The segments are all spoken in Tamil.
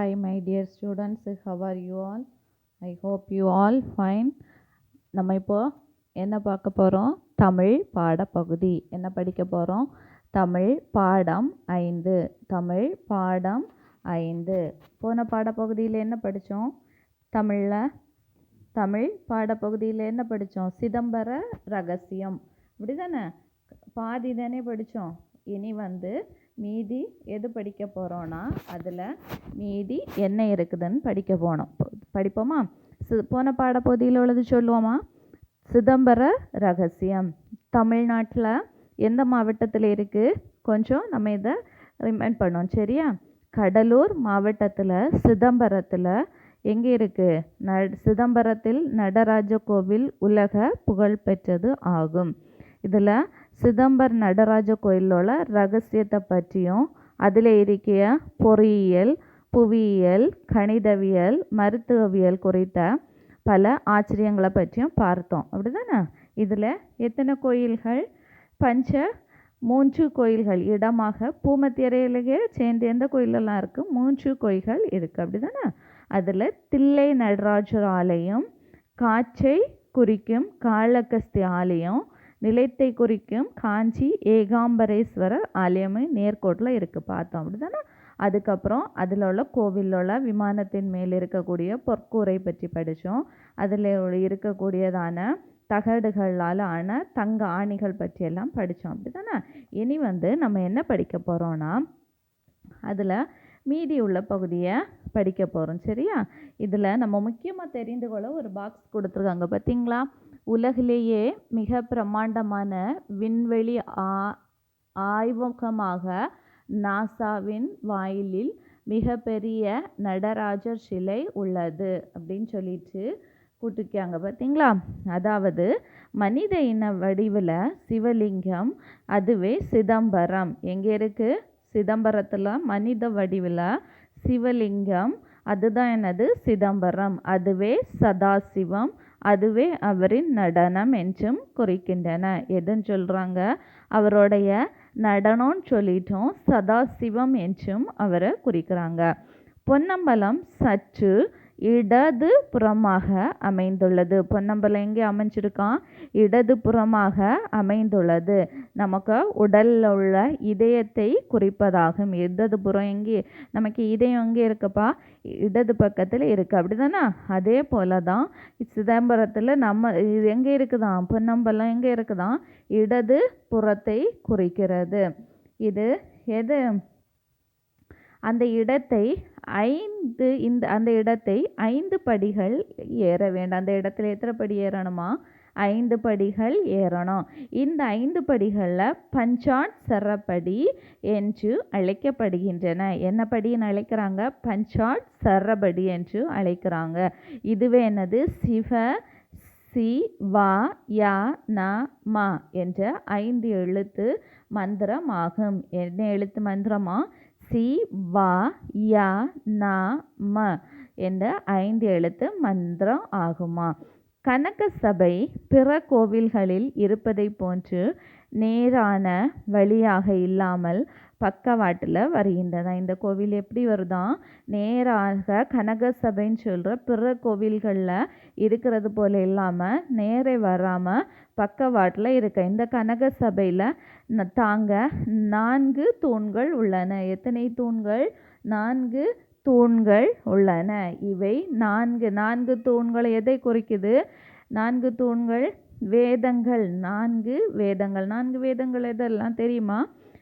Hi, my dear students. How are you all? I hope you all fine. நம்ம இப்போ என்ன பார்க்க போகிறோம் தமிழ் பாடப்பகுதி. என்ன படிக்க போகிறோம் தமிழ் பாடம் ஐந்து. தமிழ் பாடம் ஐந்து. போன பாடப்பகுதியில் என்ன படித்தோம் தமிழில். தமிழ் பாடப்பகுதியில் என்ன படித்தோம் சிதம்பர ரகசியம். இப்படி தானே பாதி தானே படித்தோம் இனி வந்து மீதி எது படிக்க போகிறோன்னா அதில் மீதி என்ன இருக்குதுன்னு படிக்க போனோம். படிப்போமா? சி போன பாடப்பகுதியில் உள்ளது சொல்லுவோமா? சிதம்பர ரகசியம். தமிழ்நாட்டில் எந்த மாவட்டத்தில் இருக்குது கொஞ்சம் நம்ம இதை ரிமைண்ட் பண்ணோம் சரியா? கடலூர் மாவட்டத்தில் சிதம்பரத்தில் எங்கே இருக்குது ந சிதம்பரத்தில் நடராஜ கோவில் உலக புகழ்பெற்றது ஆகும். இதில் சிதம்பர் நடராஜ கோயிலோட ரகசியத்தை பற்றியும் அதில் இருக்கிற பொறியியல் புவியியல் கணிதவியல் மருத்துவவியல் குறித்த பல ஆச்சரியங்களை பற்றியும் பார்த்தோம். அப்படி தானே இதில் எத்தனை கோயில்கள்? பஞ்ச மூன்று கோயில்கள் இடமாக பூமத்தியரையிலேயே சேர்ந்து எந்த கோயிலெல்லாம் இருக்குது மூன்று கோயில்கள் இருக்குது அப்படி தானே அதில் தில்லை நடராஜர் ஆலயம் காச்சை குறிக்கும் காளகஸ்தி ஆலயம் நிலைத்தை குறிக்கும் காஞ்சி ஏகாம்பரேஸ்வரர் ஆலயமே நேர்கோட்டில் இருக்குது. பார்த்தோம் அப்படி தானே அதுக்கப்புறம் அதில் உள்ள கோவிலில் உள்ள விமானத்தின் மேல் இருக்கக்கூடிய பொற்கூரை பற்றி படித்தோம். அதில் இருக்கக்கூடியதான தகடுகளால் ஆன தங்க ஆணிகள் பற்றியெல்லாம் படித்தோம் அப்படி தானே இனி வந்து நம்ம என்ன படிக்க போகிறோன்னா அதில் மீதி உள்ள பகுதியை படிக்க போகிறோம் சரியா? இதில் நம்ம முக்கியமாக தெரிந்து கொள்ள ஒரு பாக்ஸ் கொடுத்துருக்காங்க பார்த்தீங்களா? உலகிலேயே மிக பிரம்மாண்டமான விண்வெளி ஆ ஆய்வகமாக நாசாவின் வாயிலில் மிகப்பெரிய நடராஜர் சிலை உள்ளது அப்படின்னு சொல்லிட்டு கூட்டிருக்காங்க. பார்த்தீங்களா அதாவது மனித இன வடிவில் சிவலிங்கம் அதுவே சிதம்பரம். எங்கே இருக்குது சிதம்பரத்தில் மனித வடிவில் சிவலிங்கம் அதுதான் என்னது? சிதம்பரம். அதுவே சதாசிவம் அதுவே அவரின் நடனம் என்றும் குறிக்கின்றன. எதுன்னு சொல்கிறாங்க அவருடைய நடனம்னு சொல்லிட்டோம் சதாசிவம் என்றும் அவரை குறிக்கிறாங்க. பொன்னம்பலம் சற்று இடது புறமாக அமைந்துள்ளது. பொன்னம்பலம் எங்கே அமைஞ்சிருக்கான்? இடது புறமாக அமைந்துள்ளது. நமக்கு உடலில் உள்ள இதயத்தை குறிப்பதாகும். இடது புறம் எங்கே? நமக்கு இதயம் எங்கே இருக்குப்பா? இடது பக்கத்தில் இருக்குது அப்படி தானே அதே போல தான் சிதம்பரத்தில் நம்ம இது எங்கே இருக்குதான்? பொன்னம்பலம் எங்கே இருக்குதான்? இடது புறத்தை குறிக்கிறது. இது எது? அந்த இடத்தை ஐந்து இந்த அந்த இடத்தை ஐந்து படிகள் ஏற வேண்டும். அந்த இடத்துல எத்தனை படி ஏறணுமா? ஐந்து படிகள் ஏறணும். இந்த ஐந்து படிகளில் பஞ்சாட் சரப்படி என்று அழைக்கப்படுகின்றன. என்ன படின்னு அழைக்கிறாங்க? பஞ்சாட் சரபடி என்று அழைக்கிறாங்க. இதுவே என்னது? சிவ சி வா யா ந மா என்ற ஐந்து எழுத்து மந்திரம் ஆகும் என்ன எழுத்து மந்திரமா? சி வா ய ந ம என்ற ஐந்து எழுத்து மந்திரம் ஆகுமா? கனக சபை பிற கோவில்களில் இருப்பதை போன்று நேரான வழியாக இல்லாமல் பக்கவாட்டில் வருகின்றன. இந்த கோவில் எப்படி வருதான் நேராக கனக சபைன்னு சொல்கிற பிற கோவில்களில் இருக்கிறது போல் இல்லாமல் நேரே வராமல் பக்கவாட்டில் இருக்க இந்த கனக சபையில் தாங்க நான்கு தூண்கள் உள்ளன. எத்தனை தூண்கள்? நான்கு தூண்கள் உள்ளன. இவை நான்கு நான்கு தூண்கள் எதை குறிக்குது? நான்கு தூண்கள் வேதங்கள் நான்கு வேதங்கள். நான்கு வேதங்கள் எதெல்லாம் தெரியுமா?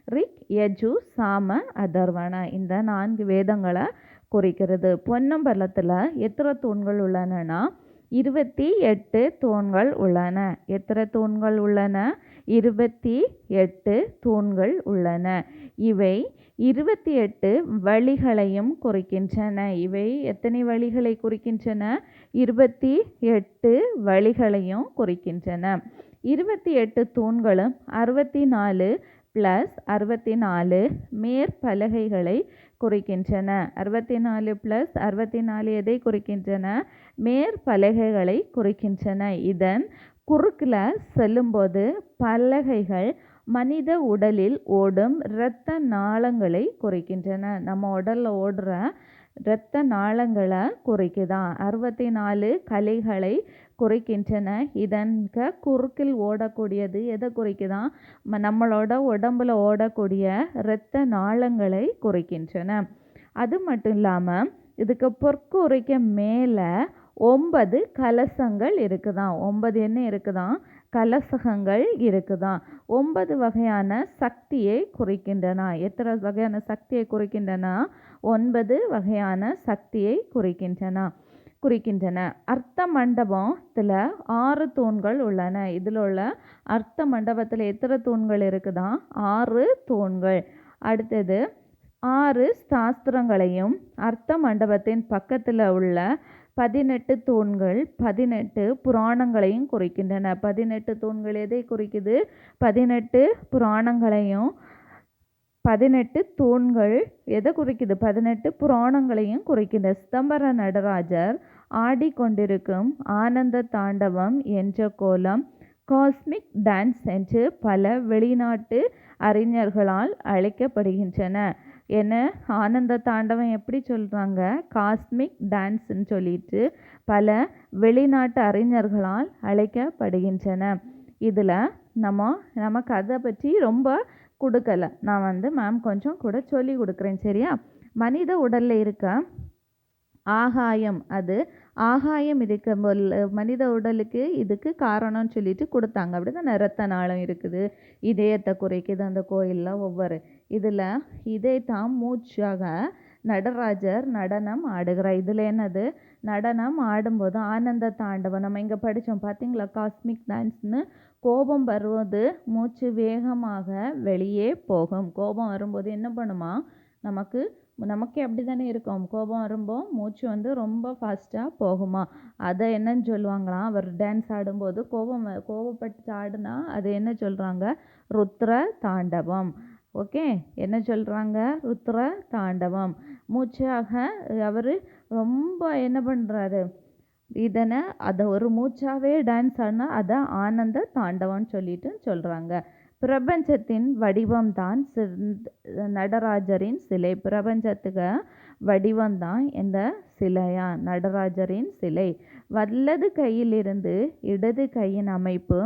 ரிக் யஜு சாம அதர்வன. இந்த நான்கு வேதங்களை குறிக்கிறது. பொன்னம்பலத்தில் எத்தனை தூண்கள் உள்ளனன்னா இருபத்தி எட்டு தூண்கள் உள்ளன. எத்தனை தூண்கள் உள்ளன? இருபத்தி எட்டு தூண்கள் உள்ளன. இவை இருபத்தி எட்டு வழிகளையும் குறிக்கின்றன. இவை எத்தனை வழிகளை குறிக்கின்றன? இருபத்தி எட்டு வழிகளையும் குறிக்கின்றன. இருபத்தி எட்டு தூண்களும் அறுபத்தி நாலு ப்ளஸ் அறுபத்தி நாலு மேற்பலகைகளை குறிக்கின்றன. அறுபத்தி நாலு ப்ளஸ் அறுபத்தி நாலு எதை குறிக்கின்றன? மேற்பலகைகளை குறிக்கின்றன. இதன் குறுக்கில் செல்லும்போது பலகைகள் மனித உடலில் ஓடும் இரத்த நாளங்களை குறிக்கின்றன. நம்ம உடலில் ஓடுற இரத்த நாளங்களை குறைக்குதான் அறுபத்தி நாலு கலைகளை குறிக்கின்றன. இதன்க குறுக்கில் ஓடக்கூடியது எதை குறைக்குதான் நம்மளோட உடம்புல ஓடக்கூடிய இரத்த நாளங்களை குறிக்கின்றன. அது மட்டும் இல்லாமல் இதுக்கு பொற்குறைக்க மேலே ஒன்பது கலசங்கள் இருக்குதான் ஒன்பது என்ன இருக்குதான் கலசகங்கள் இருக்குதான். ஒன்பது வகையான சக்தியை குறிக்கின்றன. எத்தனை வகையான சக்தியை குறிக்கின்றன? ஒன்பது வகையான சக்தியை குறிக்கின்றன. குறிக்கின்றன. அர்த்த மண்டபத்தில் ஆறு தூண்கள் உள்ளன. இதில் உள்ள அர்த்த மண்டபத்தில் எத்தனை தூண்கள் இருக்குதான் ஆறு தூண்கள். அடுத்தது ஆறு சாஸ்திரங்களையும் அர்த்த மண்டபத்தின் பக்கத்தில் உள்ள பதினெட்டு தூண்கள் பதினெட்டு புராணங்களையும் குறிக்கின்றன. பதினெட்டு தூண்கள் எதை குறிக்குது? பதினெட்டு புராணங்களையும் பதினெட்டு தூண்கள் எதை குறிக்குது? பதினெட்டு புராணங்களையும் குறிக்கின்ற சிதம்பர நடராஜர் ஆடிக்கொண்டிருக்கும் ஆனந்த தாண்டவம் என்ற கோலம் காஸ்மிக் டான்ஸ் என்று பல வெளிநாட்டு அறிஞர்களால் அழைக்கப்படுகின்றன. என்ன? ஆனந்த தாண்டவம் எப்படி சொல்கிறாங்க காஸ்மிக் டான்ஸ்ன்னு சொல்லிட்டு பல வெளிநாட்டு அறிஞர்களால் அழைக்கப்படுகின்றன. இதில் நம்ம நமக்கு அதை பற்றி ரொம்ப கொடுக்கல. நான் வந்து மேம் கொஞ்சம் கூட சொல்லி கொடுக்குறேன் சரியா? மனித உடலில் இருக்க ஆகாயம் அது ஆகாயம் இருக்க மனித உடலுக்கு இதுக்கு காரணம்னு சொல்லிட்டு கொடுத்தாங்க. அப்படி தான் ரத்த நாளம் இருக்குது. இதயத்தை குறைக்குது அந்த கோயிலில் ஒவ்வொரு. இதில் இதயத்தான் மூச்சாக நடராஜர் நடனம் ஆடுகிறார். இதில் என்னது? நடனம் ஆடும்போது ஆனந்த தாண்டவம். நம்ம இங்கே படித்தோம் பார்த்தீங்களா காஸ்மிக் டான்ஸ்னு கோபம் வருவது மூச்சு வேகமாக வெளியே போகும். கோபம் வரும்போது என்ன பண்ணுமா? நமக்கு நமக்கே அப்படி தானே இருக்கும். கோபம் வரும்போது மூச்சு வந்து ரொம்ப ஃபாஸ்ட்டாக போகுமா? அதை என்னன்னு சொல்லுவாங்களாம். அவர் டான்ஸ் ஆடும்போது கோபம் கோபப்பட்டு ஆடுனா அது என்ன சொல்கிறாங்க ருத்ர தாண்டவம். ஓகே? என்ன சொல்கிறாங்க ருத்ர தாண்டவம். மூச்சாக அவர் ரொம்ப என்ன பண்ணுறாரு இதனை அதை ஒரு மூச்சாகவே டான்ஸ் ஆடினா அதை ஆனந்த தாண்டவம்னு சொல்லிட்டு சொல்கிறாங்க பிரபஞ்சத்தின் வடிவம்தான் நடராஜரின் சிலை. பிரபஞ்சத்துக்கு வடிவம்தான் இந்த சிலையா? நடராஜரின் சிலை. வலது கையிலிருந்து இடது கையின் அமைப்பு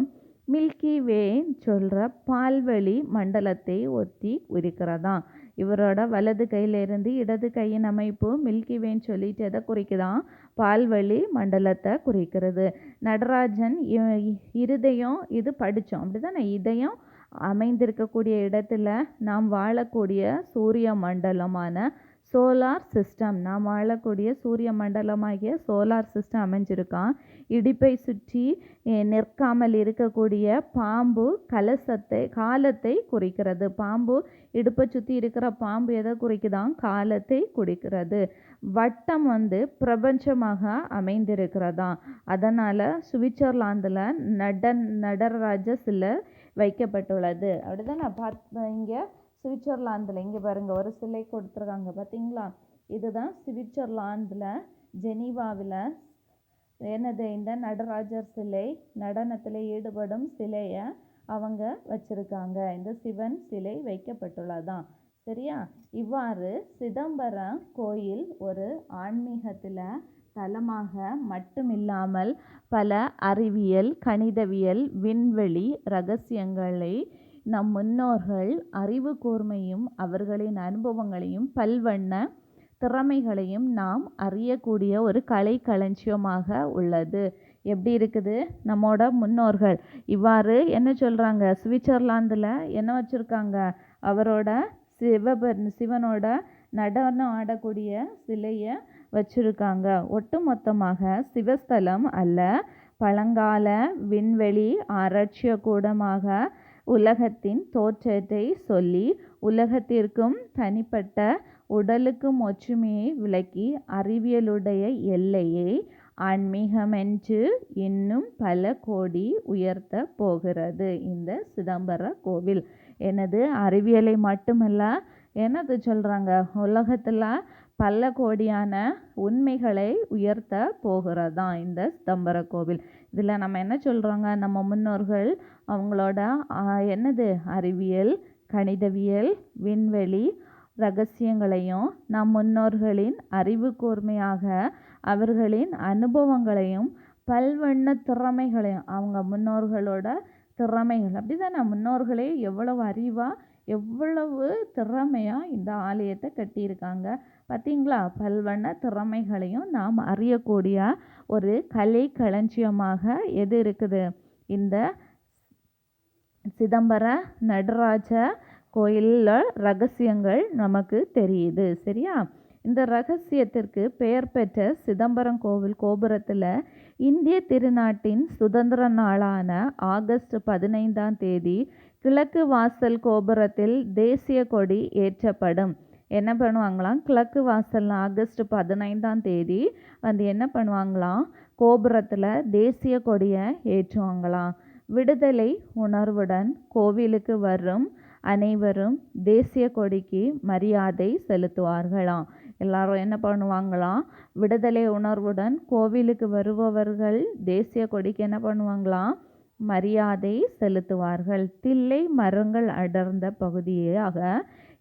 மில்கி வேன்னு சொல்கிற பால்வெளி மண்டலத்தை ஒத்தி இருக்கிறதா இவரோட வலது கையிலிருந்து இடது கையின் அமைப்பு மில்கி வேன்னு சொல்லிட்டு எதை குறிக்குதான் பால்வழி மண்டலத்தை குறிக்கிறது. நடராஜன் இ- இருதயம் இது படித்தோம் அப்படிதானே இதயம் அமைந்திருக்கக்கூடிய இடத்துல நாம் வாழக்கூடிய சூரிய மண்டலமான சோலார் சிஸ்டம். நாம் வாழக்கூடிய சூரிய மண்டலமாகிய சோலார் சிஸ்டம் அமைஞ்சிருக்கான். இடிப்பை சுற்றி நிற்காமல் இருக்கக்கூடிய பாம்பு கலசத்தை காலத்தை குறிக்கிறது. பாம்பு இடுப்பை சுற்றி இருக்கிற பாம்பு எதை குறிக்குதான்? காலத்தை குறிக்கிறது. வட்டம் வந்து பிரபஞ்சமாக அமைந்திருக்கிறதா அதனால் சுவிட்சர்லாந்தில் நடன் நடராஜ சிலை வைக்கப்பட்டுள்ளது. அப்படிதான் நான் பார்த்து இங்கே சுவிட்சர்லாந்தில் இங்கே பாருங்க ஒரு சிலை கொடுத்துருக்காங்க பார்த்தீங்களா? இதுதான் சுவிட்சர்லாந்தில் ஜெனீவாவில் என்னது இந்த நடராஜர் சிலை நடனத்தில் ஈடுபடும் சிலையை அவங்க வச்சிருக்காங்க. இந்த சிவன் சிலை வைக்கப்பட்டுள்ளதான் சரியா? இவ்வாறு சிதம்பரம் கோயில் ஒரு ஆன்மீகத்தில் தலமாக மட்டுமில்லாமல் பல அறிவியல் கணிதவியல் விண்வெளி ரகசியங்களை நம் முன்னோர்கள் அறிவு கூர்மையும் அவர்களின் அனுபவங்களையும் பல்வண்ண திறமைகளையும் நாம் அறியக்கூடிய ஒரு கலை களஞ்சியமாக உள்ளது. எப்படி இருக்குது? நம்மோட முன்னோர்கள். இவ்வாறு என்ன சொல்கிறாங்க சுவிட்சர்லாந்தில் என்ன வச்சுருக்காங்க? அவரோட சிவபெரு சிவனோட நடனம் ஆடக்கூடிய சிலையை வச்சுருக்காங்க. ஒட்டுமொத்தமாக சிவஸ்தலம் அல்ல பழங்கால விண்வெளி ஆராய்ச்சிய கூடமாக உலகத்தின் தோற்றத்தை சொல்லி உலகத்திற்கும் தனிப்பட்ட உடலுக்கும் ஒற்றுமையை விளக்கி அறிவியலுடைய எல்லையை ஆன்மீகமென்று இன்னும் பல கோடி உயர்த்த போகிறது. இந்த சிதம்பர கோவில். எனது அறிவியலை மட்டுமல்ல என்னது சொல்கிறாங்க உலகத்தில் பல கோடியான உண்மைகளை உயர்த்த போகிறதாம் இந்த சிதம்பர கோவில்? இதில் நம்ம என்ன சொல்கிறோங்க நம்ம முன்னோர்கள் அவங்களோட என்னது? அறிவியல் கணிதவியல் விண்வெளி ரகசியங்களையும் நம் முன்னோர்களின் அறிவு கூர்மையாக அவர்களின் அனுபவங்களையும் பல்வண்ண திறமைகளையும் அவங்க முன்னோர்களோட திறமைகள் அப்படி தானே முன்னோர்களே எவ்வளவு அறிவாக எவ்வளவு திறமையாக இந்த ஆலயத்தை கட்டியிருக்காங்க? பார்த்தீங்களா பல்வண்ண திறமைகளையும் நாம் அறியக்கூடிய ஒரு கலை களஞ்சியமாக எது இருக்குது? இந்த சிதம்பர நடராஜ கோயிலில் ரகசியங்கள் நமக்கு தெரியுது சரியா? இந்த ரகசியத்திற்கு பெயர் பெற்ற சிதம்பரம் கோவில் கோபுரத்தில் இந்திய திருநாட்டின் சுதந்திர நாளான ஆகஸ்ட் பதினைந்தாம் தேதி கிழக்கு வாசல் கோபுரத்தில் தேசிய கொடி ஏற்றப்படும். என்ன பண்ணுவாங்களாம்? கிழக்கு வாசலில் ஆகஸ்ட் பதினைந்தாம் தேதி வந்து என்ன பண்ணுவாங்களாம்? கோபுரத்தில் தேசிய கொடியை ஏற்றுவாங்களாம். விடுதலை உணர்வுடன் கோவிலுக்கு வரும் அனைவரும் தேசிய கொடிக்கு மரியாதை செலுத்துவார்களாம். எல்லாரும் என்ன பண்ணுவாங்களாம்? விடுதலை உணர்வுடன் கோவிலுக்கு வருபவர்கள் தேசிய கொடிக்கு என்ன பண்ணுவாங்களாம்? மரியாதை செலுத்துவார்கள். தில்லை மரங்கள் அடர்ந்த பகுதியாக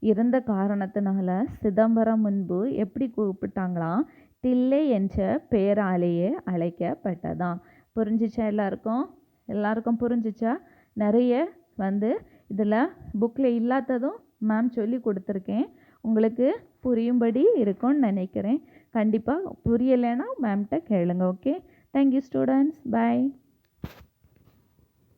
இருந்த காரணத்தினால சிதம்பரம் முன்பு எப்படி கூப்பிட்டாங்களாம் தில்லை என்ற பெயராலேயே அழைக்கப்பட்டதாம். புரிஞ்சிச்சா எல்லாருக்கும்? எல்லாருக்கும் புரிஞ்சிச்சா? நிறைய வந்து இதில் புக்கில் இல்லாததும் மேம் சொல்லி கொடுத்துருக்கேன். உங்களுக்கு புரியும்படி இருக்கும்னு நினைக்கிறேன். கண்டிப்பாக புரியலைன்னா மேம்கிட்ட கேளுங்க ஓகே தேங்க்யூ ஸ்டூடெண்ட்ஸ் பை